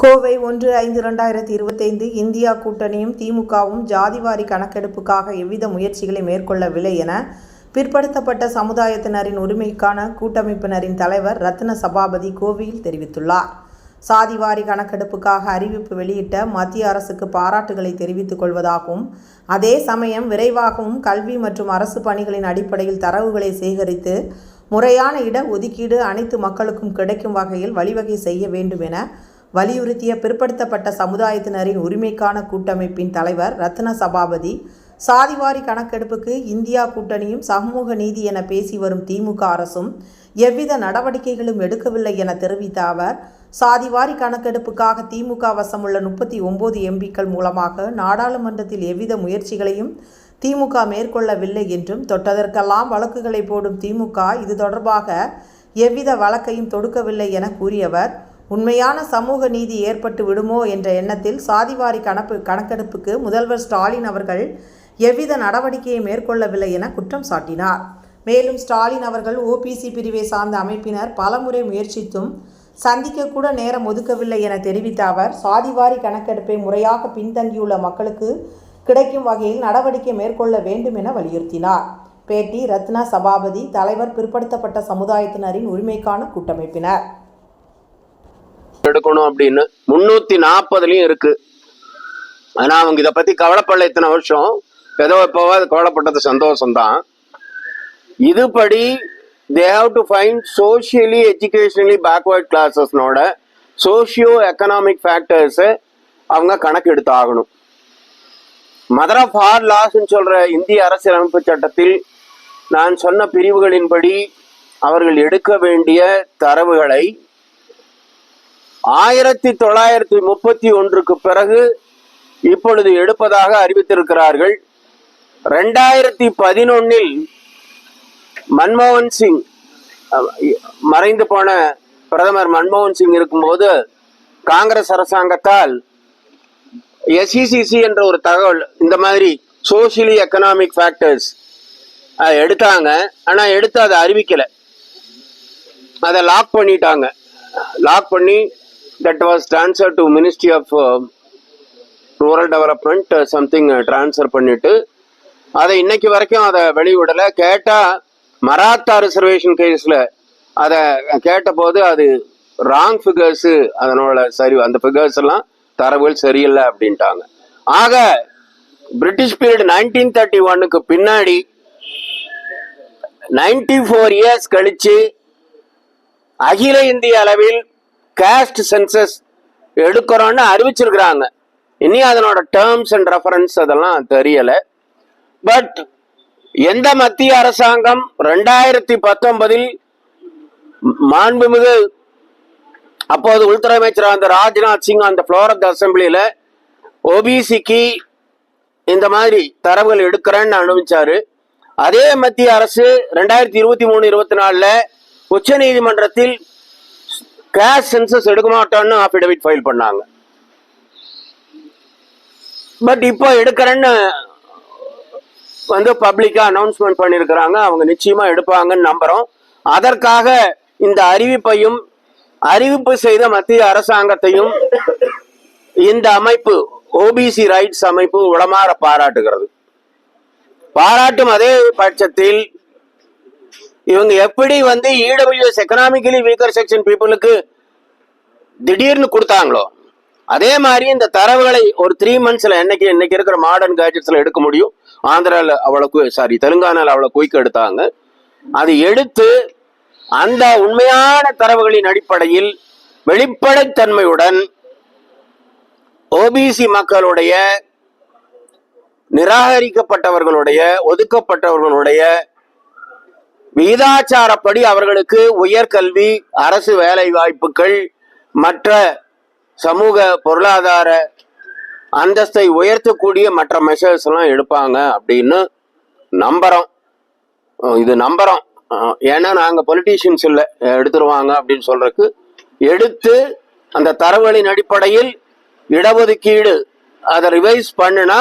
கோவை ஒன்று ஐந்து இரண்டாயிரத்தி இருபத்தைந்து இந்தியா கூட்டணியும் திமுகவும் ஜாதிவாரி கணக்கெடுப்புக்காக எவ்வித முயற்சிகளை மேற்கொள்ளவில்லை என பிற்படுத்தப்பட்ட சமுதாயத்தினரின் உரிமைக்கான கூட்டமைப்பினரின் தலைவர் ரத்ன சபாபதி கோவையில் தெரிவித்துள்ளார். சாதிவாரி கணக்கெடுப்புக்காக அறிவிப்பு வெளியிட்ட மத்திய அரசுக்கு பாராட்டுகளை தெரிவித்துக் கொள்வதாகவும் அதே சமயம் விரைவாகவும் கல்வி மற்றும் அரசு பணிகளின் அடிப்படையில் தரவுகளை சேகரித்து முறையான இட ஒதுக்கீடு அனைத்து மக்களுக்கும் கிடைக்கும் வகையில் வழிவகை செய்ய வேண்டும் என வலியுறுத்திய பிற்படுத்தப்பட்ட சமுதாயத்தினரின் உரிமைக்கான கூட்டமைப்பின் தலைவர் ரத்ன சபாபதி சாதிவாரி கணக்கெடுப்புக்கு இந்தியா கூட்டணியும் சமூக நீதி என பேசி வரும் திமுக அரசும் எவ்வித நடவடிக்கைகளும் எடுக்கவில்லை என தெரிவித்த அவர் சாதிவாரி கணக்கெடுப்புக்காக திமுக வசமுள்ள முப்பத்தி ஒன்பது எம்பிக்கள் மூலமாக நாடாளுமன்றத்தில் எவ்வித முயற்சிகளையும் திமுக மேற்கொள்ளவில்லை என்றும் தொட்டதற்கெல்லாம் வழக்குகளை போடும் திமுக இது தொடர்பாக எவ்வித வழக்கையும் தொடுக்கவில்லை என கூறியவர் உண்மையான சமூக நீதி ஏற்பட்டு விடுமோ என்ற எண்ணத்தில் சாதிவாரி கணப்பு கணக்கெடுப்புக்கு முதல்வர் ஸ்டாலின் அவர்கள் எவ்வித நடவடிக்கையை மேற்கொள்ளவில்லை என குற்றம் சாட்டினார். மேலும் ஸ்டாலின் அவர்கள் ஓபிசி பிரிவை சார்ந்த அமைப்பினர் பலமுறை முயற்சித்தும் சந்திக்கக்கூட நேரம் ஒதுக்கவில்லை என தெரிவித்த அவர் சாதிவாரி கணக்கெடுப்பை முறையாக பின்தங்கியுள்ள மக்களுக்கு கிடைக்கும் வகையில் நடவடிக்கை மேற்கொள்ள வேண்டும் என வலியுறுத்தினார். பேட்டி ரத்னா சபாபதி தலைவர் பிற்படுத்தப்பட்ட சமுதாயத்தினரின் உரிமைக்கான கூட்டமைப்பினர். எடுக்கணும் அப்படின்னு முன்னூத்தி நாற்பதுலயும் இருக்கு. ஆனா அவங்க இதை பத்தி கவலைப்படல இத்தனை வருஷம். ஏதோ இப்போவா கவலைப்பட்டது சந்தோஷம்தான். இதுபடி they have to find socially educationally backward கிளாஸஸ்னோட socio economic ஃபேக்டர்ஸை அவங்க கணக்கு எடுத்து ஆகணும் மதர் ஆஃப் ஹார் லாஸ்ன்னு சொல்ற இந்திய அரசியலமைப்பு சட்டத்தில் நான் சொன்ன பிரிவுகளின்படி அவர்கள் எடுக்க வேண்டிய தரவுகளை ஆயிரத்தி தொள்ளாயிரத்தி முப்பத்தி ஒன்றுக்கு பிறகு இப்பொழுது எடுப்பதாக அறிவித்திருக்கிறார்கள். ரெண்டாயிரத்தி பதினொன்னில் மன்மோகன் சிங் மறைந்து போன பிரதமர் மன்மோகன் சிங் இருக்கும்போது காங்கிரஸ் அரசாங்கத்தால் எஸ்இசிசி என்ற ஒரு தகவல் இந்த மாதிரி சோஷியலி எக்கனாமிக் ஃபேக்டர்ஸ் எடுத்தாங்க. ஆனா எடுத்து அதை அறிவிக்கல. அதை லாக் பண்ணிட்டாங்க. லாக் பண்ணி that was transfer to ministry of rural development something transfer பண்ணிட்டு அதை இன்னைக்கு வரைக்கும் அதை வெளிவிடலை கேட்டால் மராத்தா ரிசர்வேஷன் கேஸில் அதை கேட்டபோது அது ராங் ஃபிகர்ஸு அதனோட சரி அந்த ஃபிகர்ஸ் எல்லாம் தரவுகள் சரியில்லை அப்படின்ட்டாங்க. ஆக பிரிட்டிஷ் பீரியட் நைன்டீன் தேர்ட்டி ஒன்னுக்கு பின்னாடி நைன்டி ஃபோர் இயர்ஸ் கழிச்சு அகில இந்திய அளவில் கேஸ்ட் சென்சஸ் எடுக்கிறோன்னு அறிவிச்சிருக்கிறாங்க. இனி அதனோட டேர்ம்ஸ் அண்ட் ரெஃபரன்ஸ் அதெல்லாம் தெரியலை. பட் எந்த மத்திய அரசாங்கம் ரெண்டாயிரத்தி பத்தொன்பதில் மாண்புமிகு அப்போது உள்துறை அமைச்சர் அந்த ராஜ்நாத் சிங் அந்த ஃப்ளோர் ஆஃப் த ஓபிசிக்கு இந்த மாதிரி தரவுகள் எடுக்கிறேன்னு அனுபவிச்சாரு. அதே மத்திய அரசு ரெண்டாயிரத்தி இருபத்தி மூணு இருபத்தி நாலில் உச்ச நீதிமன்றத்தில் கேஷ் சென்சஸ் எடுக்க மாட்டோம்னு ஆஃபிடவிட் ஃபைல் பண்ணாங்க. பட் இப்போ எடுக்கிறேன்னு வந்து பப்ளிக்கா அனௌன்ஸ்மெண்ட் பண்ணியிருக்கிறாங்க அவங்க நிச்சயமா எடுப்பாங்கன்னு நம்புறோம். அதற்காக இந்த அறிவிப்பையும் அறிவிப்பு செய்த மத்திய அரசாங்கத்தையும் இந்த அமைப்பு ஓபிசி ரைட்ஸ் அமைப்பு உளமாற பாராட்டுகிறது. பாராட்டும் அதே பட்சத்தில் இவங்க எப்படி வந்து இடபிள்யூஎஸ் எக்கனாமிக்கலி வீக்கர் செக்ஷன் பீப்புளுக்கு திடீர்னு கொடுத்தாங்களோ அதே மாதிரி இந்த தரவுகளை ஒரு த்ரீ மந்த்ஸ்ல என்னைக்கு இன்னைக்கு இருக்கிற மாடர்ன் கேஜெட்ஸ்ல எடுக்க முடியும்? ஆந்திரால அவ்வளோ சாரி தெலுங்கானால அவ்வளோ குயிக் எடுத்தாங்க. அது எடுத்து அந்த உண்மையான தரவுகளின் அடிப்படையில் வெளிப்படைத்தன்மையுடன் ஓபிசி மக்களுடைய நிராகரிக்கப்பட்டவர்களுடைய ஒதுக்கப்பட்டவர்களுடைய விகிதாச்சாரப்படி அவர்களுக்கு உயர்கல்வி அரசு வேலை வாய்ப்புகள் மற்ற சமூக பொருளாதார அந்தஸ்தை உயர்த்தக்கூடிய மற்ற மெஷர்ஸ் எல்லாம் எடுப்பாங்க அப்படின்னு நம்புறோம். இது நம்புறோம். ஏன்னா நாங்கள் பொலிட்டீஷியன்ஸ் இல்லை. எடுத்துருவாங்க அப்படின்னு சொல்றதுக்கு எடுத்து அந்த தரவுகளின் அடிப்படையில் இடஒதுக்கீடு அதை ரிவைஸ் பண்ணுனா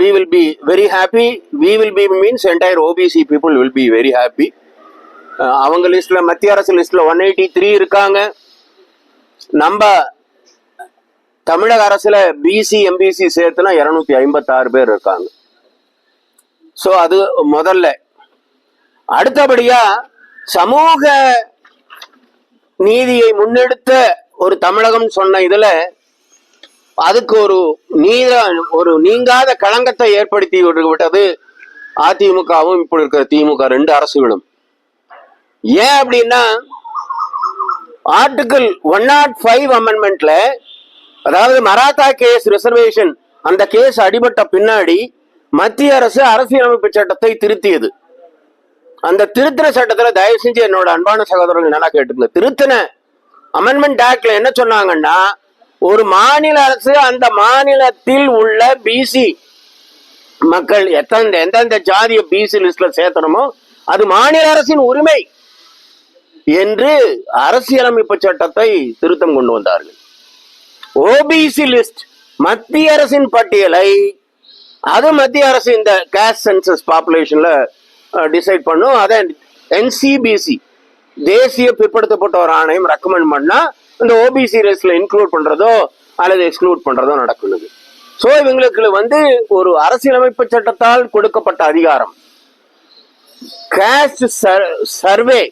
we will be very happy we will be means entire OBC people will be very happy அவங்க லிஸ்ட்டில் மத்திய அரசு லிஸ்ட்டில் ஒன் எயிட்டி த்ரீ இருக்காங்க. நம்ம தமிழக அரசில் பிசி எம்பிசி சேர்த்துனா இரநூத்தி ஐம்பத்தாறு பேர் இருக்காங்க. ஸோ அது முதல்ல. அடுத்தபடியாக சமூக நீதியை முன்னெடுத்த ஒரு தமிழகம் சொன்ன இதில் அதுக்கு ஒரு நீத ஒரு நீங்காத களங்கத்தை ஏற்படுத்தி விட்டது அதிமுகவும் இப்படி இருக்கிற திமுக ரெண்டு அரசுகளும். ஏன் அப்படின்னா ஆர்டிகிள் ஒன் நாட் ஃபைவ் அமெண்ட்மெண்ட்ல அதாவது மராத்தா கேஸ் ரிசர்வேஷன் அந்த கேஸ் அடிபட்ட பின்னாடி மத்திய அரசு அரசியலமைப்பு சட்டத்தை திருத்தியது. அந்த திருத்தின சட்டத்துல தயவு செஞ்சு என்னோட அன்பான சகோதரர்கள் நல்லா கேட்டுங்க திருத்தின அமெண்ட்மெண்ட் ஆக்ட்ல என்ன சொன்னாங்கன்னா ஒரு மாநில அரசு அந்த மாநிலத்தில் உள்ள பிசி மக்கள் எத்தனை எந்தெந்த ஜாதிய பிசி லிஸ்ட்ல சேர்த்தணுமோ அது மாநில அரசின் உரிமை என்று அரசியலமைப்பு சட்டத்தை திருத்தம் கொண்டு வந்தார்கள். ஓபிசி லிஸ்ட் மத்திய அரசின் பட்டியலை அது மத்திய அரசு இந்த கேஸ்ட் சென்சஸ் பாப்புலேஷன்ல டிசைட் பண்ணும். அதை என்சிபிசி தேசிய பிற்படுத்தப்பட்டோர் ஆணையம் ரெக்கமெண்ட் பண்ணால் இந்த ஓபிசி ரேஸ்ல இன்க்ளூட் பண்றதோ அல்லது எக்ஸ்க்ளூட் பண்றதோ நடக்குது. ஸோ இவங்களுக்கு வந்து ஒரு அரசியலமைப்பு சட்டத்தால் கொடுக்கப்பட்ட அதிகாரம். கேஸ்ட் சர்வே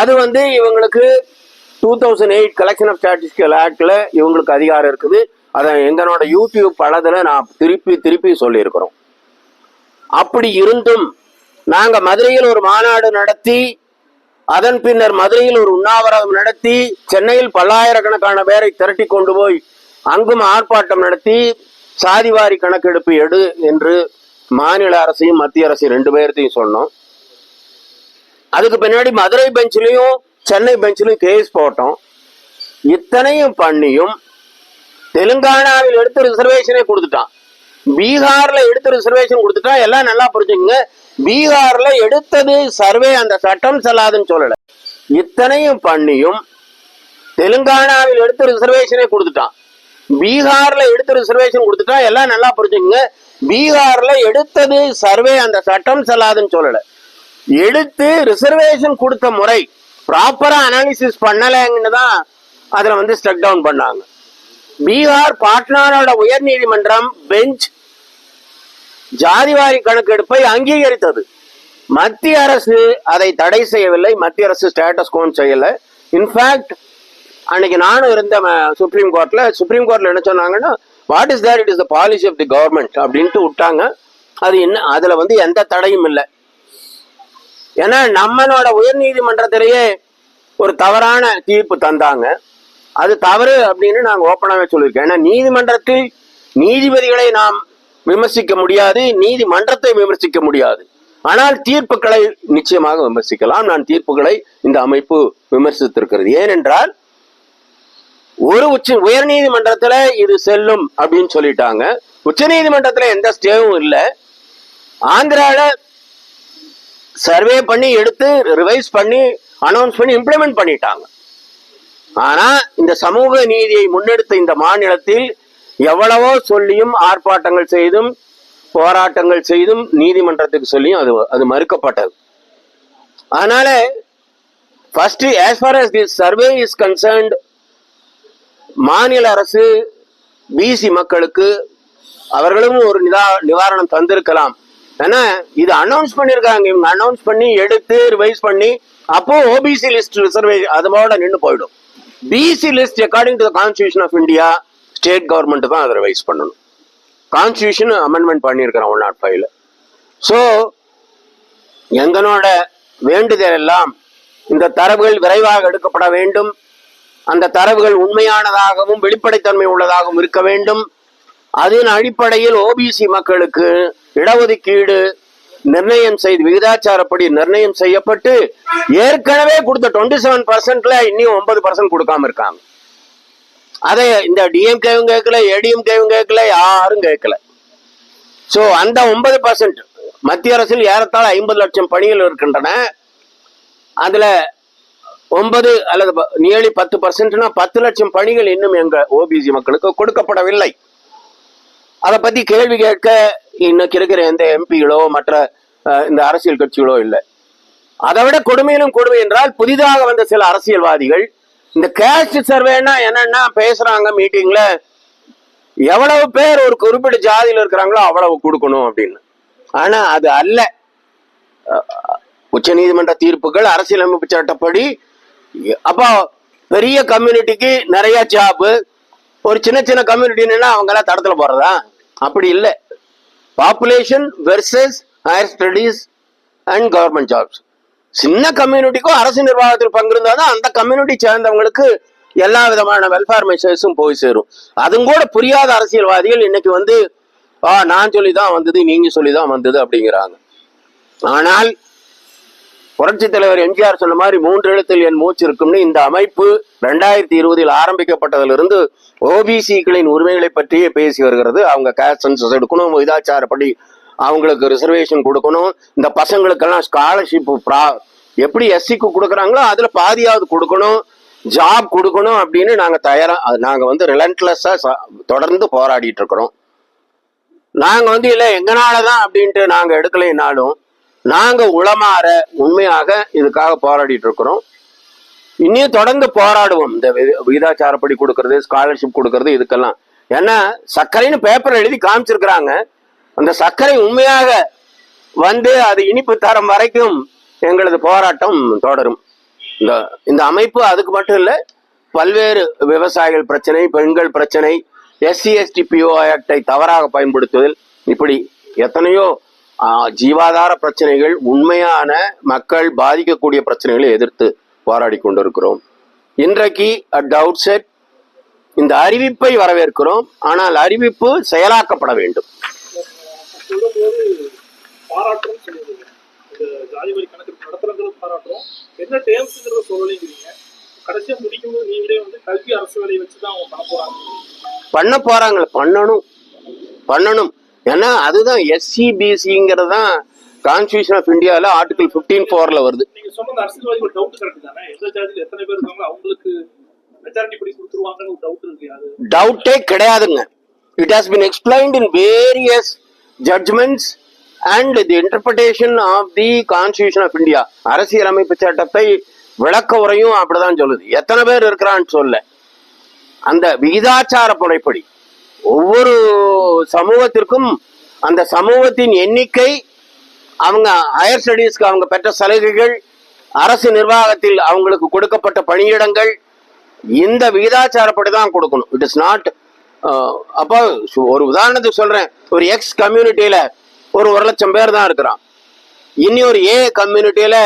அது வந்து இவங்களுக்கு two thousand eight collection of statistical ஆக்டில் இவங்களுக்கு அதிகாரம் இருக்குது. அதை எங்களோட யூடியூப் பலதில் நான் திருப்பி திருப்பி சொல்லியிருக்கிறோம். அப்படி இருந்தும் நாங்கள் மதுரையில் ஒரு மாநாடு நடத்தி அதன் பின்னர் மதுரையில் ஒரு உண்ணாவிரதம் நடத்தி சென்னையில் பல்லாயிரக்கணக்கான பேரை திரட்டி கொண்டு போய் அங்கும் ஆர்ப்பாட்டம் நடத்தி சாதிவாரி கணக்கெடுப்பு எடு என்று மாநில அரசையும் மத்திய அரசையும் ரெண்டு பேர்த்தையும் சொன்னோம். அதுக்கு பின்னாடி மதுரை பெஞ்சிலையும் சென்னை பெஞ்சிலையும் கேஸ் போட்டோம். இத்தனையும் பண்ணியும் தெலுங்கானாவில் எடுத்து ரிசர்வேஷனே கொடுத்துட்டான். பீகார்ல எடுத்து ரிசர்வேஷன் கொடுத்துட்டா எல்லாம் நல்லா புரிஞ்சுங்க பீகார்ல எடுத்தது சர்வே அந்த சட்டம் செல்லாதுன்னு சொல்லல. இத்தனையும் பண்ணியும் தெலுங்கானாவில் எடுத்து ரிசர்வேஷனே கொடுத்துட்டான். பீகார்ல எடுத்து ரிசர்வேஷன் கொடுத்துட்டா எல்லாம் நல்லா புரிஞ்சுங்க பீகார்ல எடுத்தது சர்வே அந்த சட்டம் செல்லாதுன்னு சொல்லல. எடுத்து ரிசர்வேஷன் கொடுத்த முறை ப்ராப்பரா அனாலிசிஸ் பண்ணலைங்கன்னு தான் அதுல வந்து ஸ்டக் டவுன் பண்ணாங்க. பீகார் பாட்னாவோட உயர் நீதிமன்றம் பெஞ்ச் ஜாதிவாரி கணக்கெடுப்பை அங்கீகரித்தது. மத்திய அரசு அதை தடை செய்யவில்லை. மத்திய அரசு ஸ்டேட்டஸ் கோன் செய்யல. இன்ஃபேக்ட் அன்னைக்கு நானும் இருந்த சுப்ரீம் கோர்ட்ல சுப்ரீம் கோர்ட்ல என்ன சொன்னாங்கன்னா what is there it is the policy of the government அப்படின்ட்டு விட்டாங்க. அது என்ன அதுல வந்து எந்த தடையும் இல்லை. ஏன்னா நம்மளோட உயர் நீதிமன்றத்திலேயே ஒரு தவறான தீர்ப்பு தந்தாங்க. அது தவறு அப்படின்னு நாங்கள் ஓப்பனாகவே சொல்லியிருக்கோம் ஏன்னா நீதிமன்றத்தில் நீதிபதிகளை நாம் விமர்சிக்க முடியாது நீதிமன்றத்தை விமர்சிக்க முடியாது. ஆனால் தீர்ப்புகளை நிச்சயமாக விமர்சிக்கலாம். நான் தீர்ப்புகளை இந்த அமைப்பு விமர்சித்திருக்கிறது. ஏனென்றால் ஒரு உச்ச உயர் நீதிமன்றத்துல இது செல்லும் அப்படின்னு சொல்லிட்டாங்க. உச்ச நீதிமன்றத்துல எந்த ஸ்டேவும் இல்லை. ஆந்திரால சர்வே பண்ணி எடுத்து ரிவைஸ் பண்ணி அனௌன்ஸ் பண்ணி இம்ப்ளிமெண்ட் பண்ணிட்டாங்க. ஆனா இந்த சமூக நீதியை முன்னெடுத்த இந்த மாநிலத்தில் எவ்வளவோ சொல்லியும் ஆர்ப்பாட்டங்கள் செய்தும் போராட்டங்கள் செய்தும் நீதிமன்றத்துக்கு சொல்லியும் அது அது மறுக்கப்பட்டது. அதனால first as far as the survey is concerned மாநில அரசு பிசி மக்களுக்கு அவர்களும் ஒரு நிதா நிவாரணம் தந்திருக்கலாம். ஏன்னா இது அனௌன்ஸ் பண்ணியிருக்காங்க இவங்க அனௌன்ஸ் பண்ணி எடுத்து ரிவைஸ் பண்ணி அப்போ ஓபிசி லிஸ்ட் ரிசர்வே அதோட நின்று போயிடும். BC list according to the constitution of India state government தான் அதை ரிவைஸ் பண்ணணும். கான்ஸ்டியூஷன் அமெண்ட்மெண்ட் பண்ணியிருக்கிறோம் ஒன் நாட் ஃபைவ்ல. ஸோ எங்களோட வேண்டுதல் எல்லாம் இந்த தரவுகள் விரைவாக எடுக்கப்பட வேண்டும். அந்த தரவுகள் உண்மையானதாகவும் வெளிப்படைத்தன்மை உள்ளதாகவும் இருக்க வேண்டும். அதன் அடிப்படையில் ஓபிசி மக்களுக்கு இடஒதுக்கீடு நிர்ணயம் செய்து விகிதாச்சாரப்படி நிர்ணயம் செய்யப்பட்டு ஏற்கனவே கொடுத்த டுவெண்ட்டி செவன் பர்சன்ட்ல இன்னும் ஒன்பது பர்சன்ட் கொடுக்காம இருக்காங்க. அதை இந்த டிஎம்கேவும் கேட்கல ஏடிஎம்கேவும் கேட்கல யாரும் கேட்கல. ஸோ அந்த ஒன்பது பர்சன்ட் மத்திய அரசில் ஏறத்தாழ ஐம்பது லட்சம் பணிகள் இருக்கின்றன. அதுல ஒன்பது அல்லது நியர்லி பத்து பர்சன்ட்னா பத்து லட்சம் பணிகள் இன்னும் எங்க ஓபிசி மக்களுக்கு கொடுக்கப்படவில்லை. அதை பத்தி கேள்வி கேட்க இன்னைக்கு இருக்கிற எந்த எம்பிகளோ மற்ற இந்த அரசியல் கட்சிகளோ இல்லை. அதை விட கொடுமையிலும் கொடுமை என்றால் புதிதாக வந்த சில அரசியல்வாதிகள் இந்த கேஸ்ட் சர்வேனா என்னன்னா பேசுறாங்க மீட்டிங்ல எவ்வளவு பேர் ஒரு குறிப்பிட்ட ஜாதியில் இருக்கிறாங்களோ அவ்வளவு கொடுக்கணும் அப்படின்னு. ஆனா அது அல்ல. உச்ச நீதிமன்ற தீர்ப்புகள் அரசியலமைப்பு சட்டப்படி அப்போ பெரிய கம்யூனிட்டிக்கு நிறைய ஜாப் ஒரு சின்ன சின்ன கம்யூனிட்டின்னா அவங்க எல்லாம் தடத்துல போறதா? அப்படி இல்லை. Population versus higher studies and government jobs சின்ன கம்யூனிட்டிக்கும் அரசு நிர்வாகத்தில் பங்கு இருந்தாதான் அந்த கம்யூனிட்டி சேர்ந்தவங்களுக்கு எல்லா விதமான வெல்ஃபேர் மெஷர்ஸும் போய் சேரும். அதுவும் கூட புரியாத அரசியல்வாதிகள் இன்னைக்கு வந்து ஆ நான் சொல்லி தான் வந்தது நீங்க சொல்லி தான் வந்தது அப்படிங்கிறாங்க. ஆனால் புரட்சி தலைவர் எம்ஜிஆர் சொன்ன மாதிரி மூன்று எழுத்தில் என் மூச்சு இருக்கும்னு இந்த அமைப்பு ரெண்டாயிரத்தி இருபதில் ஆரம்பிக்கப்பட்டதிலிருந்து ஓபிசிக்களின் உரிமைகளை பற்றியே பேசி வருகிறது. அவங்க கேஸ்ட் சென்சஸ் எடுக்கணும் விதாச்சாரப்படி அவங்களுக்கு ரிசர்வேஷன் கொடுக்கணும். இந்த பசங்களுக்கெல்லாம் ஸ்காலர்ஷிப் எப்படி எஸ்சிக்கு கொடுக்குறாங்களோ அதில் பாதியாவது கொடுக்கணும். ஜாப் கொடுக்கணும் அப்படின்னு நாங்கள் தயாராக அது வந்து ரிலன்ட்லெஸ்ஸா தொடர்ந்து போராடிட்டு இருக்கிறோம். நாங்கள் வந்து இல்லை எங்கனால தான் அப்படின்ட்டு நாங்கள் எடுக்கலைனாலும் நாங்கள் உளமாற உண்மையாக இதுக்காக போராடிட்டு இருக்கிறோம். இன்னும் தொடர்ந்து போராடுவோம். இந்த வி- விகிதாச்சாரப்படி கொடுக்கறது ஸ்காலர்ஷிப் கொடுக்கறது இதுக்கெல்லாம். ஏன்னா சர்க்கரைன்னு பேப்பர் எழுதி காமிச்சிருக்கிறாங்க. அந்த சர்க்கரை உண்மையாக வந்து அது இனிப்பு தரம் வரைக்கும் எங்களது போராட்டம் தொடரும். இந்த இந்த அமைப்பு அதுக்கு மட்டும் இல்லை பல்வேறு விவசாயிகள் பிரச்சனை பெண்கள் பிரச்சனை எஸ்சி எஸ்டி பிஓ ஆக்டை தவறாக பயன்படுத்துதல் இப்படி எத்தனையோ ஜீவாதார பிரச்சனைகள் உண்மையான மக்கள் பாதிக்கக்கூடிய பிரச்சனைகளை எதிர்த்து போராடி கொண்டிருக்கிறோம். இன்றைக்கு அட் அவுட் செட் இந்த அறிவிப்பை வரவேற்கிறோம். ஆனால் அறிவிப்பு செயலாக்கப்பட வேண்டும். சொல்லும்போது பாராட்டுறோம்னு சொல்லுவீங்க இந்த ஜாதி வரி கணக்கு நடத்துறதுல பாராட்டுறோம். என்ன டேம்ஸ்ங்கிறத சொல்லலைங்கிறீங்க. கடைசியா முடிக்கும்போது நீங்களே வந்து கல்வி அரசு வேலையை வச்சு தான் அவங்க பண்ண போறாங்க. பண்ண போறாங்க. பண்ணணும். பண்ணணும். ஏன்னா அதுதான் எஸ்சி பிசிங்கிறது தான் கான்ஸ்டியூஷன் ஆஃப் இந்தியாவில் ஆர்டிகல் ஃபிஃப்டீன் ஃபோரில் வருது. நீங்க சொன்ன அந்த அரசியல்வாதி ஒரு டவுட் கரெக்ட் தானே? எந்த ஜாதியில எத்தனை பேர் இருக்காங்களோ அவங்களுக்கு மெஜாரிட்டி படி கொடுத்துருவாங்கன்னு ஒரு டவுட் இருக்கு. டவுட்டே கிடையாதுங்க. It has been explained in various judgments and the interpretation of the constitution of India அரசியலமைப்பு சட்டத்தை விளக்க உரையும் அப்படிதான் சொல்லுது. எத்தனை பேர் இருக்கிறான்னு சொல்ல. அந்த விகிதாச்சார முறைப்படி ஒவ்வொரு சமூகத்திற்கும் அந்த சமூகத்தின் எண்ணிக்கை அவங்க ஹையர் ஸ்டடீஸ்க்கு அவங்க பெற்ற சலுகைகள் அரசு நிர்வாகத்தில் அவங்களுக்கு கொடுக்கப்பட்ட பணியிடங்கள் இந்த விகிதாச்சாரப்படி தான் கொடுக்கணும். இட் இஸ் நாட் அப்போ ஒரு உதாரணத்துக்கு சொல்றேன். ஒரு எக்ஸ் கம்யூனிட்டியில ஒரு ஒரு லட்சம் பேர் தான் இருக்கிறான். இனி ஒரு ஏ கம்யூனிட்டியில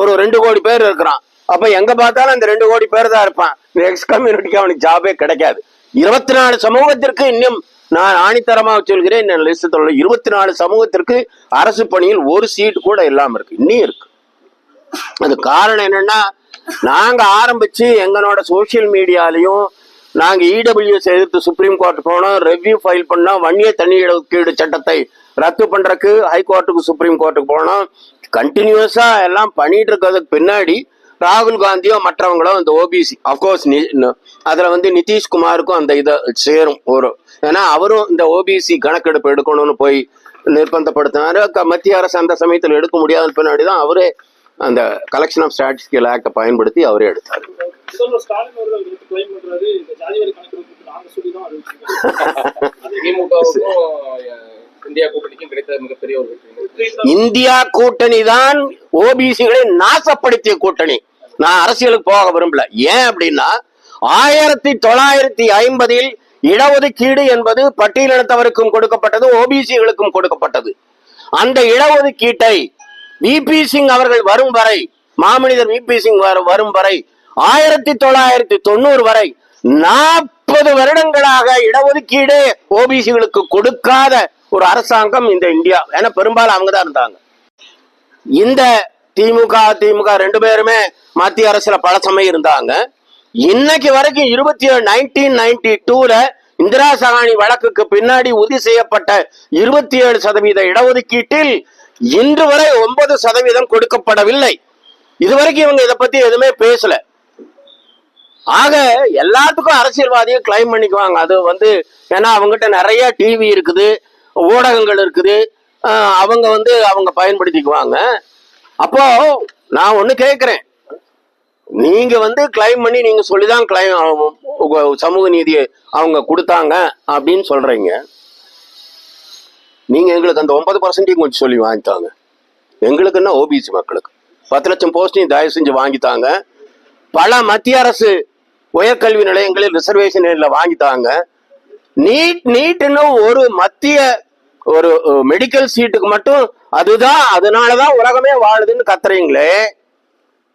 ஒரு ரெண்டு கோடி பேர் இருக்கிறான். அப்ப எங்க பார்த்தாலும் அந்த ரெண்டு கோடி பேர் தான் இருப்பான். எக்ஸ் கம்யூனிட்டிக்கு அவனுக்கு ஜாபே கிடைக்காது. இருபத்தி நாலு சமூகத்திற்கு இன்னும் நான் ஆணித்தரமாக சொல்கிறேன். என் லிஸ்ட் இருபத்தி நாலு சமூகத்திற்கு அரசு பணியில் ஒரு சீட் கூட இல்லாம இருக்கு. இன்னும் இருக்கு. அது காரணம் என்னன்னா நாங்க ஆரம்பிச்சு எங்களோட சோஷியல் மீடியாலையும் நாங்க இடபிள்யூஎஸ் எதிர்த்து சுப்ரீம் கோர்ட் போனோம் ரெவ்யூ ஃபைல் பண்ணோம் வன்னிய தனி இடஒதுக்கீடு சட்டத்தை ரத்து பண்றதுக்கு ஹைகோர்ட்டுக்கு சுப்ரீம் கோர்ட்டுக்கு போனோம் கண்டினியூஸா எல்லாம் பண்ணிட்டு இருக்கிறதுக்கு பின்னாடி ராகுல் காந்தியோ மற்றவங்களோ இந்த ஓபிசி அஃப்கோர்ஸ் அதுல வந்து நிதிஷ்குமாருக்கும் அந்த இதை சேரும் ஒரு. ஏன்னா அவரும் இந்த ஓபிசி கணக்கெடுப்பு எடுக்கணும்னு போய் நிர்பந்தப்படுத்தினாரு. க- மத்திய அரசு அந்த சமயத்தில் எடுக்க முடியாத பின்னாடி தான் அவரே அந்த கலெக்ஷன் ஆஃப் ஸ்டாட்டிஸ்டிக்கல் ஆக்டை பயன்படுத்தி அவரே எடுத்தார். இந்தியா கூட்டணி தான் ஓபிசிகளை நாசப்படுத்திய கூட்டணி. நான் அரசியலுக்கு போக விரும்பல. ஏன் அப்படின்னா ஆயிரத்தி தொள்ளாயிரத்தி ஐம்பதில் இடஒதுக்கீடு என்பது பட்டியலினத்தவருக்கும் கொடுக்கப்பட்டது ஓபிசிகளுக்கும் கொடுக்கப்பட்டது. அந்த இடஒதுக்கீட்டை விபி சிங் அவர்கள் வரும் வரை மாமனிதர் விபி சிங் வரும் வரை ஆயிரத்தி தொள்ளாயிரத்தி தொண்ணூறு வரை நாற்பது வருடங்களாக இடஒதுக்கீடு ஓபிசிகளுக்கு கொடுக்காத ஒரு அரசாங்கம் இந்த இந்தியா. ஏன்னா பெரும்பாலும் அவங்க தான் இருந்தாங்க. இந்த திமுக திமுக ரெண்டு பேருமே மத்திய அரசுல பல சமயம் இருந்தாங்க. இன்னைக்கு வரைக்கும் இருபத்தி ஏழு நைன்டீன் நைன்டி டூல இந்திரா சகானி வழக்குக்கு பின்னாடி உறுதி செய்யப்பட்ட இருபத்தி ஏழு சதவீத இடஒதுக்கீட்டில் இன்று வரை ஒன்பது சதவீதம் கொடுக்கப்படவில்லை. இதுவரைக்கும் இவங்க இதை பத்தி எதுவுமே பேசல. ஆக எல்லாத்துக்கும் அரசியல்வாதியும் கிளைம் பண்ணிக்குவாங்க. அது வந்து ஏன்னா அவங்ககிட்ட நிறைய டிவி இருக்குது ஊடகங்கள் இருக்குது. அவங்க வந்து அவங்க பயன்படுத்திக்குவாங்க. அப்போ நான் ஒண்ணு கேட்கிறேன் நீங்க வந்து கிளைம் பண்ணி நீங்க சொல்லிதான் கிளைம் சமூக நீதியை அவங்க கொடுத்தாங்க அப்படின்னு சொல்றீங்க. நீங்க எங்களுக்கு அந்த ஒன்பது பர்சன்டையும் கொஞ்சம் சொல்லி வாங்கித்தாங்க. எங்களுக்குன்னா ஓபிசி மக்களுக்கு? பத்து லட்சம் போஸ்டையும் தயவு செஞ்சு வாங்கித்தாங்க. பல மத்திய அரசு உயர்கல்வி நிலையங்களில் ரிசர்வேஷன் வாங்கித்தாங்க. நீட் நீட்னு ஒரு மத்திய ஒரு மெடிக்கல் சீட்டுக்கு மட்டும் அதுதான் அதனாலதான் உலகமே வாழுதுன்னு கத்துறீங்களே.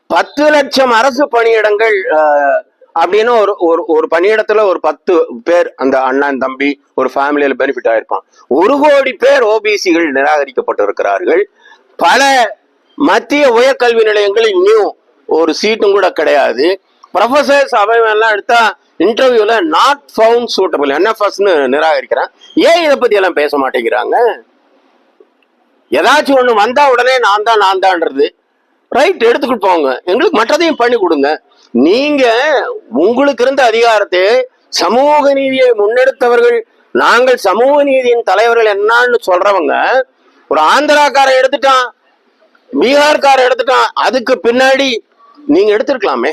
பத்து லட்சம் அரசு பணியிடங்கள் அப்படின்னு ஒரு ஒரு ஒரு பணியிடத்துல ஒரு பத்து பேர் அந்த அண்ணன் தம்பி ஒரு ஃபேமிலியில பெனிஃபிட் ஆயிருப்பான். ஒரு கோடி பேர் ஓபிசிகள் நிராகரிக்கப்பட்டு இருக்கிறார்கள் பல மத்திய உயர்கல்வி நிலையங்களில் இன்னும் ஒரு சீட்டும் கூட கிடையாது. ப்ரொஃபசர்ஸ் எல்லாம் எடுத்தா இன்டர்வியூல நாட் ஃபவுண்ட் சூட்டபிள் என்எஃப்எஸ்னு நிராகரிக்கிறான். ஏன் இதை பத்தி எல்லாம் பேச மாட்டேங்கிறாங்க? ஏதாச்சும் ஒன்று வந்தா உடனே நான் தான் நான் தான்றது ரைட் எடுத்துக்கிட்டு போங்க. எங்களுக்கு மற்றதையும் பண்ணி கொடுங்க. நீங்க உங்களுக்கு இருந்த அதிகாரத்தை சமூக நீதியை முன்னெடுத்தவர்கள் நாங்கள் சமூக நீதியின் தலைவர்கள் என்னன்னு சொல்றவங்க ஒரு ஆந்திராக்காரை எடுத்துட்டான் பீகார்காரை எடுத்துட்டான் அதுக்கு பின்னாடி நீங்க எடுத்திருக்கலாமே.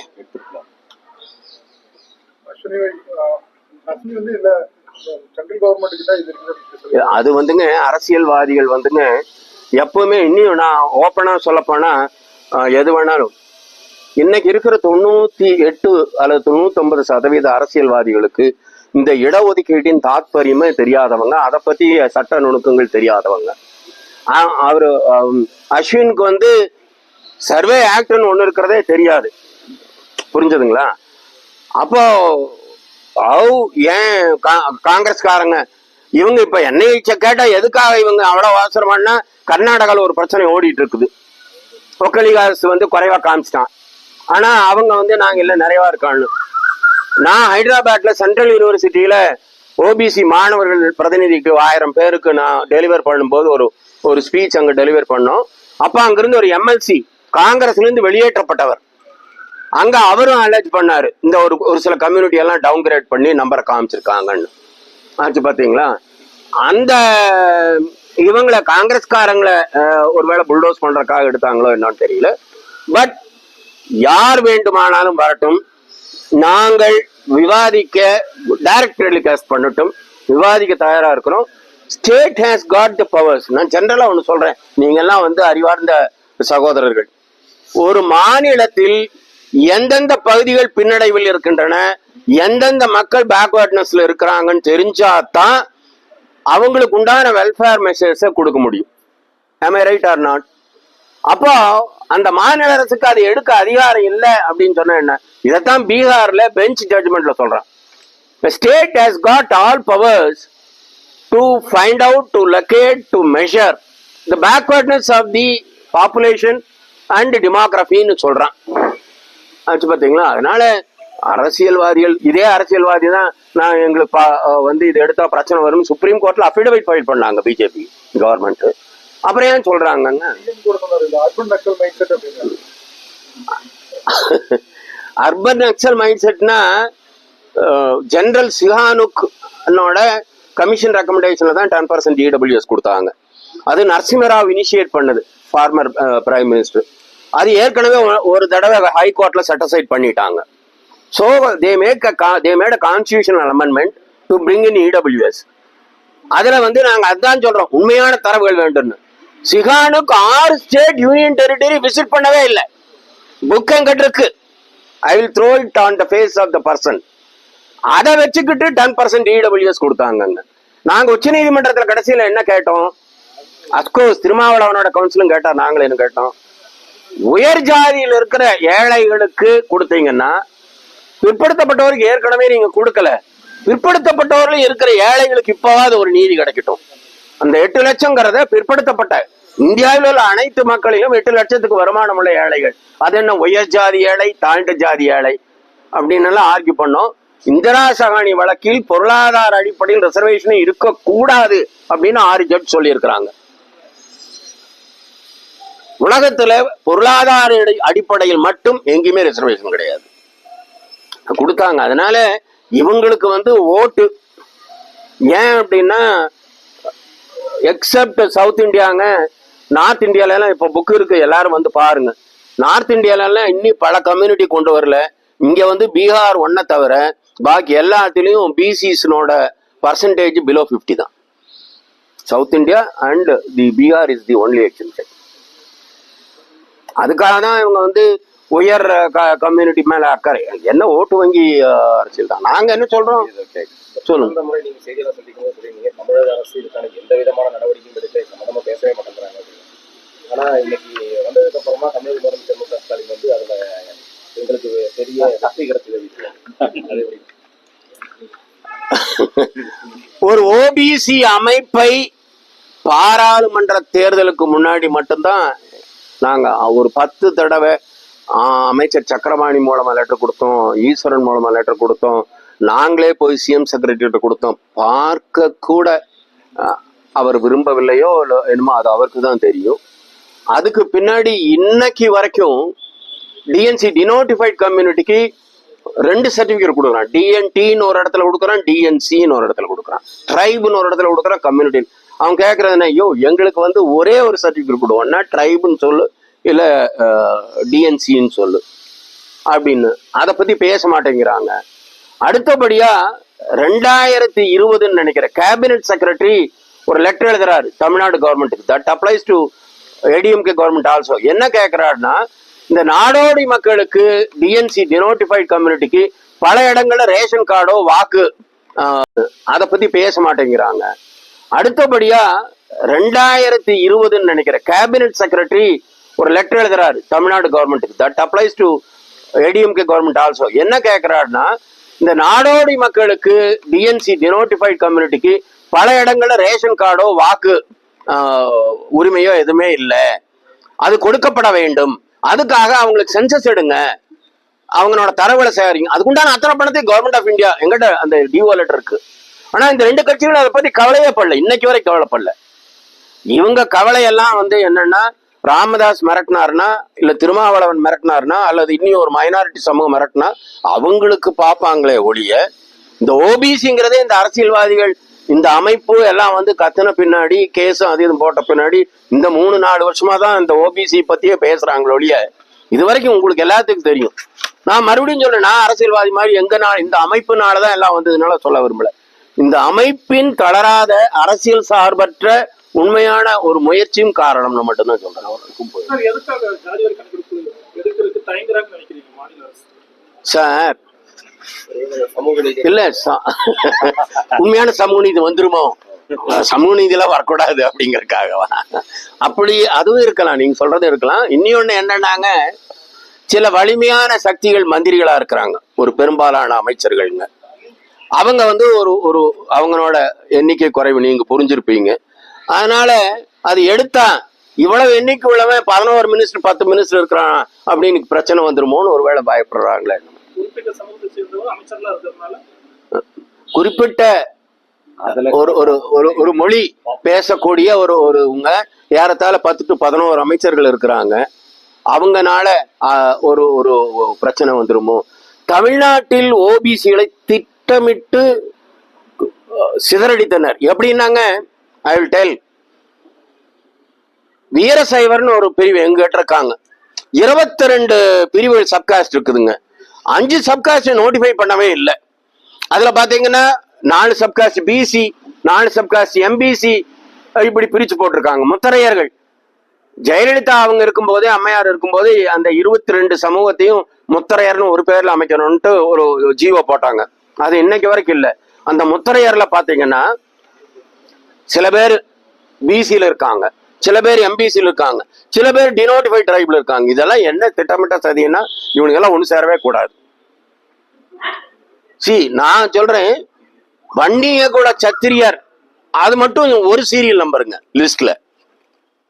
அது வந்துங்க அரசியல்வாதிகள் வந்துங்க எப்பவுமே இன்னும் நான் ஓப்பனா சொல்லப்போனா போனா எது வேணாலும் இன்னைக்கு இருக்கிற தொண்ணூத்தி எட்டு அல்லது தொண்ணூத்தொன்பது சதவீத அரசியல்வாதிகளுக்கு இந்த இடஒதுக்கீட்டின் தாத்பரியமே தெரியாதவங்க அதை பத்தி சட்ட நுணுக்கங்கள் தெரியாதவங்க. அவரு அஸ்வினுக்கு வந்து சர்வே ஆக்ட்னு ஒண்ணு இருக்கிறதே தெரியாது. புரிஞ்சதுங்களா? அப்போ அவ் ஏன் கா- காங்கிரஸ்காரங்க இவங்க இப்ப என்னை கேட்டா எதுக்காக இவங்க அவ்வளவு அவசரமானா கர்நாடகாவில் ஒரு பிரச்சனை ஓடிட்டு இருக்குது. ஒக்கலிகாஸ் வந்து குறைவா காமிச்சிட்டான். ஆனா அவங்க வந்து நாங்க இல்ல நிறைவா இருக்கான்னு. நான் ஹைதராபாத்ல சென்ட்ரல் யூனிவர்சிட்டியில ஓபிசி மாணவர்கள் பிரதிநிதிக்கு ஆயிரம் பேருக்கு நான் டெலிவர் பண்ணும்போது ஒரு ஒரு ஸ்பீச் அங்க டெலிவர் பண்ணோம். அப்ப அங்கிருந்து ஒரு எம்எல்சி காங்கிரஸ்ல இருந்து வெளியேற்றப்பட்டவர். அங்க அவரும் அலர்ஜ் பண்ணாரு இந்த ஒரு ஒரு சில கம்யூனிட்டி எல்லாம் டவுன் கிரேட் பண்ணி நம்பரை காமிச்சிருக்காங்கன்னு. ஆச்சு பாத்தீங்களா? அந்த இவங்களை காங்கிரஸ்காரங்களை ஒருவேளை புல்டோஸ் பண்றதுக்காக எடுத்தாங்களோ என்னன்னு தெரியல. பட் யார் வேண்டுமானாலும் வரட்டும். நாங்கள் விவாதிக்க டைரக்ட் டெலிகாஸ்ட் பண்ணட்டும். விவாதிக்க தயாரா இருக்கிறோம். State has got the powers நான் ஜென்ரலா ஒன்று சொல்றேன். நீங்க எல்லாம் வந்து அறிவார்ந்த சகோதரர்கள். ஒரு மாநிலத்தில் எந்தெந்த பகுதிகள் பின்னடைவில் இருக்கின்றன எந்தெந்த மக்கள் பேக்வர்ட்னஸ்ல இருக்கிறாங்கன்னு தெரிஞ்சாதான் அவங்களுக்கு உண்டான வெல்ஃபேர் மெஷர்ஸை கொடுக்க முடியும். Am ரைட் ஆர் நாட் அப்போ அந்த மாநில அரசுக்கு அதை எடுக்க அதிகாரம் இல்லை அப்படின்னு சொன்னா என்ன? இதைத்தான் பீகார்ல பெஞ்ச் ஜட்மெண்ட்ல சொல்றான். State has got all powers to find out to locate to measure the backwardness of the population and டெமோக்ரஃபின்னு சொல்றான். ஆச்சு பார்த்தீங்களா அதனால அரசியல்வாதிகள் இதே அரசியல்வாதி தான் நான் எங்களுக்கு பா- வந்து இது எடுத்தா பிரச்சனை வரும் சுப்ரீம் கோர்ட்ல அஃபிடவிட் ஃபைல் பண்ணாங்க பிஜேபி கவர்மெண்ட் அப்புறம் ஏன் இந்த அர்பன் நக்சல் மைண்ட் செட்னா ஜெனரல் சிஹானுக் கமிஷன் ரெக்கமெண்டேஷன்ல தான் டென் பர்சன்ட் இடபிள்யூஎஸ் கொடுத்தாங்க. அது நரசிம்மராவ் இனிஷியேட் பண்ணது ஃபார்மர் பிரைம் மினிஸ்டர் அது ஏற்கனவே ஒரு தடவை ஹை கோர்ட்ல செட்டசைட் பண்ணிட்டாங்க. So they make they made a constitutional amendment to bring in EWS அதுல வந்து நாங்க அதான் சொல்றோம் உண்மையான தரவுகள் வேண்டும்னு. சிகானுக்கு ஆறு ஸ்டேட் யூனியன் டெரிட்டரி விசிட் பண்ணவே இல்லை. புக் எங்கிட்ட இருக்கு I will throw it on the face of the person அதை வச்சுக்கிட்டு டென் பர்சன்ட் இடபிள்யூஎஸ் கொடுத்தாங்கங்க. நாங்க உச்சநீதிமன்றத்துல கடைசியில் என்ன கேட்டோம்? அஸ்கோஸ் திருமாவளவனோட கவுன்சிலும் கேட்டா நாங்களும் என்ன கேட்டோம்? உயர் ஜாதியில் இருக்கிற ஏழைகளுக்கு கொடுத்தீங்கன்னா பிற்படுத்தப்பட்டவருக்கு ஏற்கனவே நீங்க கொடுக்கல. பிற்படுத்தப்பட்டவர்கள் இருக்கிற ஏழைகளுக்கு இப்பவாவது ஒரு நீதி கிடைக்கட்டும். அந்த எட்டு லட்சங்கிறத பிற்படுத்தப்பட்ட இந்தியாவில் உள்ள அனைத்து மக்களிலும் எட்டு லட்சத்துக்கு வருமானம் உள்ள ஏழைகள். அது என்ன? உயர் ஜாதி ஏழை தாழ்ந்த ஜாதி ஏழை அப்படின்னு எல்லாம் ஆர்கியூ பண்ணோம். இந்திரா சகானி வழக்கில் பொருளாதார அடிப்படையில் ரிசர்வேஷனே இருக்கக்கூடாது அப்படின்னு ஆறு ஜட்ஜ் சொல்லியிருக்கிறாங்க. உலகத்துல பொருளாதார அடிப்படையில் மட்டும் எங்கேயுமே ரிசர்வேஷன் கிடையாது. கொடுத்தாங்க. அதனால இவங்களுக்கு வந்து ஓட்டு. ஏன் அப்படின்னா எக்ஸப்ட் சவுத் இந்தியாங்க நார்த் இந்தியாலலாம் இப்போ புக் இருக்கு எல்லாரும் வந்து பாருங்க. நார்த் இந்தியாலலாம் இன்னும் பல கம்யூனிட்டி கொண்டு வரல. இங்க வந்து பீகார் ஒன்றை தவிர பாக்கி எல்லாத்துலேயும் பிசிஸ்னோட பர்சன்டேஜ் பிலோ ஃபிஃப்டி தான். South India and the Bihar is the only exception அதுக்காக தான் இவங்க வந்து உயர் கம்யூனிட்டி மேல அக்கறை. என்ன ஓட்டு வங்கி அரசியல் தான். நாங்க என்ன சொல்றோம்? சொல்லுங்க. முறை நீங்க செய்தியெல்லாம் சந்திக்கும் போது சொல்றீங்க தமிழக அரசு இதுக்கான எந்த விதமான நடவடிக்கையும் எடுக்க சம்பந்தமா பேசவே மாட்டேங்கிறாங்க. அப்படின்னு. ஆனா இன்னைக்கு வந்ததுக்கு அப்புறமா தமிழக முதலமைச்சர் மு க ஸ்டாலின் வந்து அதுல எங்களுக்கு பெரிய வெற்றி கிடைச்சது. அது எப்படி? ஒரு ஓபிசி அமைப்பை பாராளுமன்ற தேர்தலுக்கு முன்னாடி மட்டும்தான் நாங்க ஒரு பத்து தடவை அமைச்சர் சக்கரபாணி மூலமா லெட்டர் கொடுத்தோம் ஈஸ்வரன் மூலமா லெட்டர் கொடுத்தோம். நாங்களே போய் சிஎம் செக்ரட்டரிட்ட கொடுத்தோம். பார்க்க கூட அவர் விரும்பவில்லையோ இல்லை என்னமோ அது அவருக்கு தான் தெரியும். அதுக்கு பின்னாடி இன்னைக்கு வரைக்கும் டிஎன்சி டினோட்டிஃபைட் கம்யூனிட்டிக்கு ரெண்டு சர்டிஃபிகேட் கொடுக்குறான். டிஎன்டின்னு ஒரு இடத்துல கொடுக்குறான் டிஎன்சின்னு ஒரு இடத்துல கொடுக்குறான். ட்ரைப்னு ஒரு இடத்துல கொடுக்குறான் கம்யூனிட்டி அவன் கேட்கறது என்ன? ஐயோ எங்களுக்கு வந்து ஒரே ஒரு சர்டிஃபிகேட் கொடுவோம்னா ட்ரைப்னு சொல்லு இல்லை டிஎன்சின்னு சொல்லு. அப்படின்னு. அதை பற்றி பேச மாட்டேங்கிறாங்க. அடுத்தபடியா ரெண்டாயிரத்தி இருபதுன்னு நினைக்கிறேன் கேபினெட் செக்ரட்டரி ஒரு லெட்டர் எழுதுறாரு தமிழ்நாடு கவர்மெண்ட்டுக்கு that applies to ADMK government also என்ன கேட்கிறாருன்னா இந்த நாடோடி மக்களுக்கு டிஎன்சி டினோட்டிஃபைட் கம்யூனிட்டிக்கு பல இடங்கள்ல ரேஷன் கார்டோ வாக்கு அதை பத்தி பேச மாட்டேங்கிறாங்க. அடுத்தபடியா ரெண்டாயிரத்தி இருபதுன்னு நினைக்கிறேன் கேபினெட் செக்ரட்டரி ஒரு லெட்டர் எழுதுறாரு தமிழ்நாடு கவர்மெண்ட்டுக்கு that applies to ADMK government also என்ன கேட்கிறாருன்னா இந்த நாடோடி மக்களுக்கு டிஎன்சி டினோட்டிஃபைட் கம்யூனிட்டிக்கு பல இடங்கள்ல ரேஷன் கார்டோ வாக்கு உரிமையோ எதுவுமே இல்லை. அது கொடுக்கப்பட வேண்டும். அதுக்காக அவங்களுக்கு சென்சஸ் எடுங்க. அவங்களோட தரவுகளை சேகரிங்க. அதுக்குண்டான அத்தனை பணத்தையும் கவர்மெண்ட் ஆஃப் இந்தியா எங்கிட்ட அந்த டியூ லெட்டர் இருக்கு. ஆனா இந்த ரெண்டு கட்சிகளும் அதை பத்தி கவலையே படல. இன்னைக்கு வரை கவலைப்படல. இவங்க கவலையெல்லாம் வந்து என்னன்னா ராமதாஸ் மிரட்டினார்னா இல்ல திருமாவளவன் மிரட்டினார்னா அல்லது இன்னும் ஒரு மைனாரிட்டி சமூகம் மிரட்டினா அவங்களுக்கு பார்ப்பாங்களே ஒழிய இந்த ஓபிசிங்கிறதே இந்த அரசியல்வாதிகள் இந்த அமைப்பு எல்லாம் வந்து கத்தின பின்னாடி கேஸும் அது இதுவும் போட்ட பின்னாடி இந்த மூணு நாலு வருஷமா தான் இந்த ஓபிசி பத்தியே பேசுறாங்களே ஒழிய இது வரைக்கும் உங்களுக்கு எல்லாத்துக்கும் தெரியும். நான் மறுபடியும் சொல்றேன் நான் அரசியல்வாதி மாதிரி எங்க நான் இந்த அமைப்புனாலதான் எல்லாம் வந்ததுனால சொல்ல விரும்பல. இந்த அமைப்பின் தளராத அரசியல் சார்பற்ற உண்மையான ஒரு முயற்சியும் காரணம்னு மட்டும்தான் சொல்றேன். சார் இல்ல உண்மையான சமூக நீதி வந்துருமோ? சமூக நீதியெல்லாம் வரக்கூடாது அப்படிங்கறதுக்காகவா? அப்படி அதுவும் இருக்கலாம் நீங்க சொல்றது இருக்கலாம். இன்னொன்னு என்னன்னாங்க சில வலிமையான சக்திகள் மந்திரிகளா இருக்கிறாங்க. ஒரு பெரும்பாலான அமைச்சர்கள்ங்க. அவங்க வந்து ஒரு ஒரு அவங்களோட எண்ணிக்கை குறைவு நீங்க புரிஞ்சிருப்பீங்க. அதனால அது எடுத்தா இவ்வளவு எண்ணிக்கை உள்ளவன் பதினோரு மினிஸ்டர் பத்து மினிஸ்டர் இருக்கிறான் அப்படின்னு பிரச்சனை வந்துருமோன்னு ஒருவேளை பயப்படுறாங்களே. குறிப்பிட்ட ஒரு ஒரு ஒரு ஒரு மொழி பேசக்கூடிய ஒரு ஒரு உங்க ஏறத்தாழ பத்து டு பதினோரு அமைச்சர்கள் இருக்கிறாங்க. அவங்கனால ஒரு ஒரு பிரச்சனை வந்துருமோ? தமிழ்நாட்டில் ஓபிசிகளை திட்டமிட்டு சிதறடித்தனர். எப்படின்னாங்க? ஐ வில் டெல் வீரசைவர்னு ஒரு பிரிவு எங்கிட்ட இருக்காங்க. இருபத்தி ரெண்டு பிரிவுகள் சப்காஸ்ட் இருக்குதுங்க. அஞ்சு சப்காஸ்ட் நோட்டிஃபை பண்ணவே இல்லை. அதுல பார்த்தீங்கன்னா நாலு சப்காஸ்ட் பிசி நாலு சப்காஸ்ட் எம்பிசி இப்படி பிரிச்சு போட்டிருக்காங்க. முத்தரையர்கள். ஜெயலலிதா அவங்க இருக்கும்போதே அம்மையார் இருக்கும்போதே அந்த இருபத்தி ரெண்டு சமூகத்தையும் முத்தரையர்னு ஒரு பேரில் அமைக்கணும்ன்ட்டு ஒரு ஜீவோ போட்டாங்க. அது இன்னைக்கு வரைக்கும் இல்லை. அந்த முத்தரையர்ல பார்த்தீங்கன்னா சில பேர் பிசியில் இருக்காங்க. சில பேர் எம்பிசியில் இருக்காங்க. சில பேர் டினோட்டிஃபைட் ட்ரைப்ல இருக்காங்க. இதெல்லாம் என்ன திட்டமிட்ட சதின்னா இவனுங்கெல்லாம் ஒன்று சேரவே கூடாது. சி நான் சொல்றேன் வண்டிய கூட சத்திரியர். அது மட்டும் ஒரு சீரியல் நம்பருங்க லிஸ்ட்ல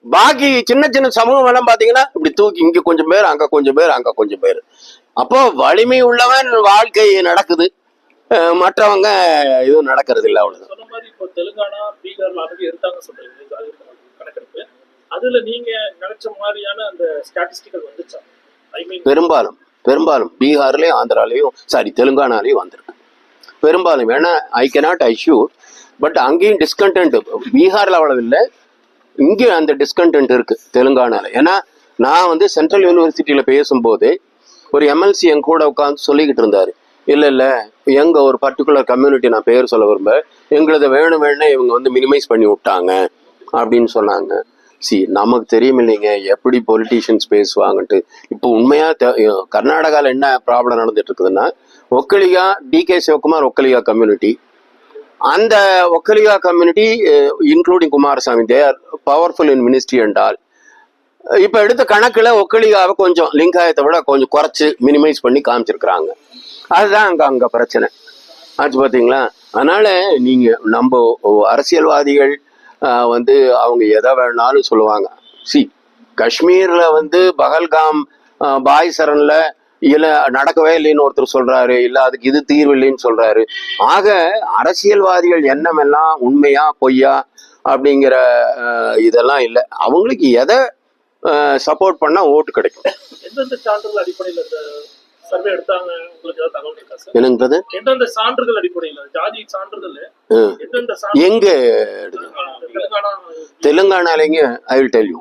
பாக்கி சின்ன சின்ன சமூகம் எல்லாம் பாத்தீங்கன்னா இப்படி தூக்கி இங்க கொஞ்சம் பேர் அங்க கொஞ்சம் பேர் அங்க கொஞ்சம் பேர். அப்போ வலிமை உள்ளவன் வாழ்க்கை நடக்குது. மற்றவங்க எதுவும் நடக்கிறது இல்லை அவ்வளவு மாதிரி இப்போ தெலுங்கானா பீகார்ல ஆல்ரெடி இருந்தாங்க சொல்றீங்க. கணக்கெடுப்பு. அதுல நீங்க நினைச்ச மாதிரியான அந்த ஸ்டாட்டிஸ்டிக்கல் வந்துச்சா? பெரும்பாலும் பெரும்பாலும் பீகார்லயும் ஆந்திராலையும் சாரி தெலுங்கானாலையும் வந்திருக்கு. பெரும்பாலும் ஏன்னா ஐ cannot ஐஷ்யூர் பட் அங்கேயும் டிஸ்கண்டென்ட் பீகார்ல அவ்வளவு இல்லை. இங்கேயும் அந்த டிஸ்கண்டென்ட் இருக்கு தெலுங்கானால. ஏன்னா நான் வந்து சென்ட்ரல் யூனிவர்சிட்டியில பேசும்போது ஒரு எம்எல்சி என் கூட உட்காந்து சொல்லிக்கிட்டு இருந்தாரு. இல்ல இல்ல எங்க ஒரு பர்டிகுலர் கம்யூனிட்டி நான் பேர் சொல்ல விரும்ப எங்களது வேணும் வேணும் இவங்க வந்து மினிமைஸ் பண்ணி விட்டாங்க அப்படின்னு சொன்னாங்க. சி நமக்கு தெரியும் இல்லைங்க எப்படி பொலிட்டீஷியன்ஸ் பேசுவாங்கன்ட்டு. இப்போ உண்மையா தெ- என்ன ப்ராப்ளம் நடந்துட்டு இருக்குதுன்னா ஒக்கலிகா டிகே சிவகுமார் ஒக்கலிகா கம்யூனிட்டி அந்த Vokkaliga community including Kumaraswamy there powerful in ministry என்றால் இப்போ எடுத்த கணக்கில் ஒக்கலிகாவை கொஞ்சம் லிங்காயத்தை விட கொஞ்சம் குறைச்சி மினிமைஸ் பண்ணி காமிச்சிருக்கிறாங்க. அதுதான் அங்கே அங்கே பிரச்சனை. ஆச்சு பார்த்தீங்களா அதனால் நீங்கள் நம்ம அரசியல்வாதிகள் வந்து அவங்க எதை வேணாலும் சொல்லுவாங்க. சி காஷ்மீரில் வந்து பகல்காம் பாய் சரனில் இல்லை நடக்கவே இல்லைன்னு ஒருத்தர் சொல்கிறாரு இல்லை அதுக்கு இது தீர்வு இல்லைன்னு சொல்கிறாரு ஆக அரசியல்வாதிகள் எண்ணமெல்லாம் உண்மையா பொய்யா அப்படிங்கிற இதெல்லாம் இல்லை. அவங்களுக்கு எதை சப்போர்ட் பண்ணால் ஓட்டு கிடைக்கும். எந்தெந்த சான்றுகள் அடிப்படையில் சர்வே எடுத்தாங்க. உங்களுக்கு ஏதாவது தகவல் இருக்கா சார் என்னங்கிறது? எந்தெந்த சான்றுகள் அடிப்படையில்? ஜாதி சான்றுகள். எந்தெந்த எங்க Telangana தெலுங்கானாலேங்க I will tell you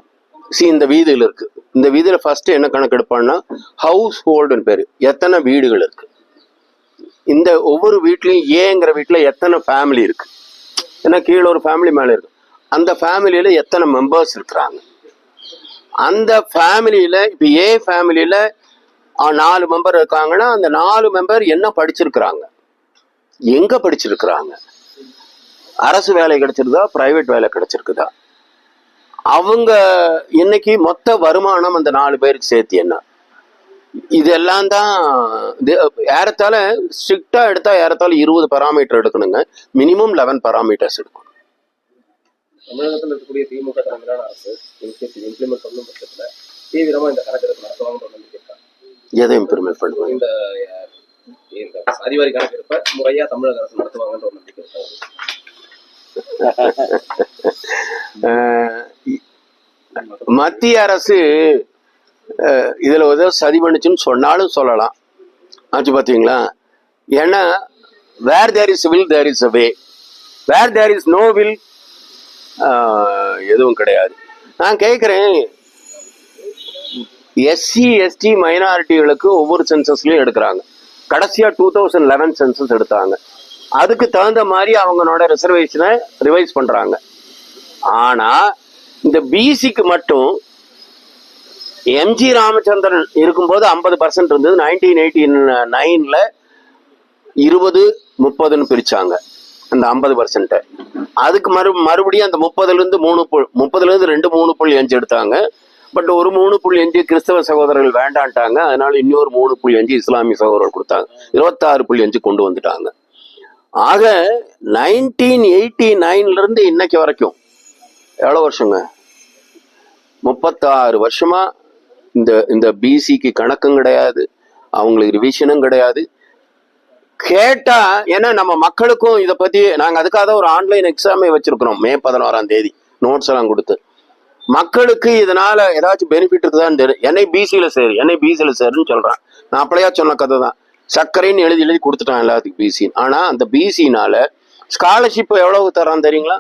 see இந்த வீதியில் இருக்கு. இந்த வீதியில ஃபர்ஸ்ட் என்ன கணக்கு எடுப்பான்னா ஹவுஸ் ஹோல்டுன்னு பேரு. எத்தனை வீடுகள் இருக்கு? இந்த ஒவ்வொரு வீட்லயும் ஏங்கிற வீட்டுல எத்தனை ஃபேமிலி இருக்கு? ஏன்னா கீழே ஒரு ஃபேமிலி மேல இருக்கு. அந்த ஃபேமிலியில எத்தனை மெம்பர்ஸ் இருக்கிறாங்க? அந்த ஃபேமிலியில இப்ப ஏ ஃபேமிலியில நாலு மெம்பர் இருக்காங்கன்னா அந்த நாலு மெம்பர் என்ன படிச்சிருக்கிறாங்க? எங்க படிச்சிருக்கிறாங்க? அரசு வேலை கிடைச்சிருதா பிரைவேட் வேலை கிடைச்சிருக்குதா? அவங்க இன்னைக்கு மொத்த வருமானம் அந்த நாலு பேருக்கு சேர்த்து என்ன? இதெல்லாம் தான் ஏறத்தால ஸ்ட்ரிக்டா எடுத்தா ஏறத்தாழ இருபது பராமீட்டர் எடுக்கணுங்க. மினிமம் லெவன் பராமீட்டர்ஸ் எடுக்கணும். தமிழகத்தில் இருக்கக்கூடிய திமுக தலைமையிலான அரசு இம்ப்ளிமெண்ட் பண்ணும் பட்சத்தில் தீவிரமா இந்த கணக்கெடுப்பு நடத்துவாங்கன்ற எதை இம்ப்ரூவ்மெண்ட் பண்ணுவாங்க இந்த சாதிவாரி கணக்கெடுப்பை முறையா தமிழக அரசு நடத்துவாங்கன்ற ஒரு நம்பிக்கை மத்திய அரசு இதுல ஏதோ சதி பண்ணுச்சுன்னு சொன்னாலும் சொல்லலாம். ஆச்சு பாத்தீங்களா? ஏன்னா where there is will there is a way where there is no will எதுவும் கிடையாது. நான் கேட்குறேன் எஸ்சி எஸ்டி மைனாரிட்டிகளுக்கு ஒவ்வொரு சென்சஸ்லையும் எடுக்கிறாங்க. கடைசியா டூ தௌசண்ட் லெவன் சென்சஸ் எடுத்தாங்க. அதுக்கு தகுந்த மாதிரி அவங்களோட ரிசர்வேஷனை ரிவைஸ் பண்றாங்க. ஆனா இந்த பிசிக்கு மட்டும் எம்ஜி ராமச்சந்திரன் இருக்கும்போது ஐம்பது பர்சன்ட் இருந்தது. நைன்டீன் எயிட்டி நைன்ல இருபது முப்பதுன்னு பிரிச்சாங்க. அந்த ஐம்பது பர்சன்ட்டை அதுக்கு மறு மறுபடியும் அந்த முப்பதுலேருந்து மூணு புள் முப்பதுலேருந்து ரெண்டு மூணு புள்ளி அஞ்சு எடுத்தாங்க. பட் ஒரு மூணு புள்ளி அஞ்சு கிறிஸ்தவ சகோதரர்கள் வேண்டான்ட்டாங்க. அதனால இன்னொரு மூணு புள்ளி அஞ்சு இஸ்லாமிய சகோதரர்கள் கொடுத்தாங்க. இருபத்தாறு புள்ளி அஞ்சு கொண்டு வந்துட்டாங்க. ஆக நைன்டீன் எயிட்டி நைன்ல இருந்து இன்னைக்கு வரைக்கும் எவ்வளோ வருஷங்க? முப்பத்தாறு வருஷமா இந்த இந்த பிசிக்கு கணக்கும் கிடையாது. அவங்களுக்கு ரிவிஷனும் கிடையாது. கேட்டா ஏன்னா நம்ம மக்களுக்கும் இதை பத்தி நாங்க அதுக்காக ஒரு ஆன்லைன் எக்ஸாமே வச்சிருக்கிறோம். மே பதினோராம் தேதி நோட்ஸ் எல்லாம் கொடுத்து. மக்களுக்கு இதனால ஏதாச்சும் பெனிஃபிட் இருக்குதான்னு தெரியும் என்னை பிசியில சேரு என்னை பிசியில சேருன்னு சொல்றான். நான் அப்படியா சொன்ன கதை தான். சர்க்கரைன்னு எழுதி எழுதி கொடுத்துட்டான் எல்லாத்துக்கும் பிசி ஆனா அந்த பிசினால ஸ்காலர்ஷிப் எவ்வளவு தரான் தெரியுங்களா?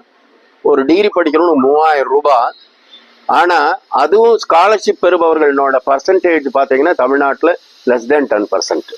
ஒரு டிகிரி படிக்கிறவனுக்கு மூவாயிரம் ரூபாய் ஆனா அதுவும் ஸ்காலர்ஷிப் பெறுபவர்களோட பர்சன்டேஜ் பாத்தீங்கன்னா தமிழ்நாட்டில் லெஸ் தென் டென் பர்சன்ட்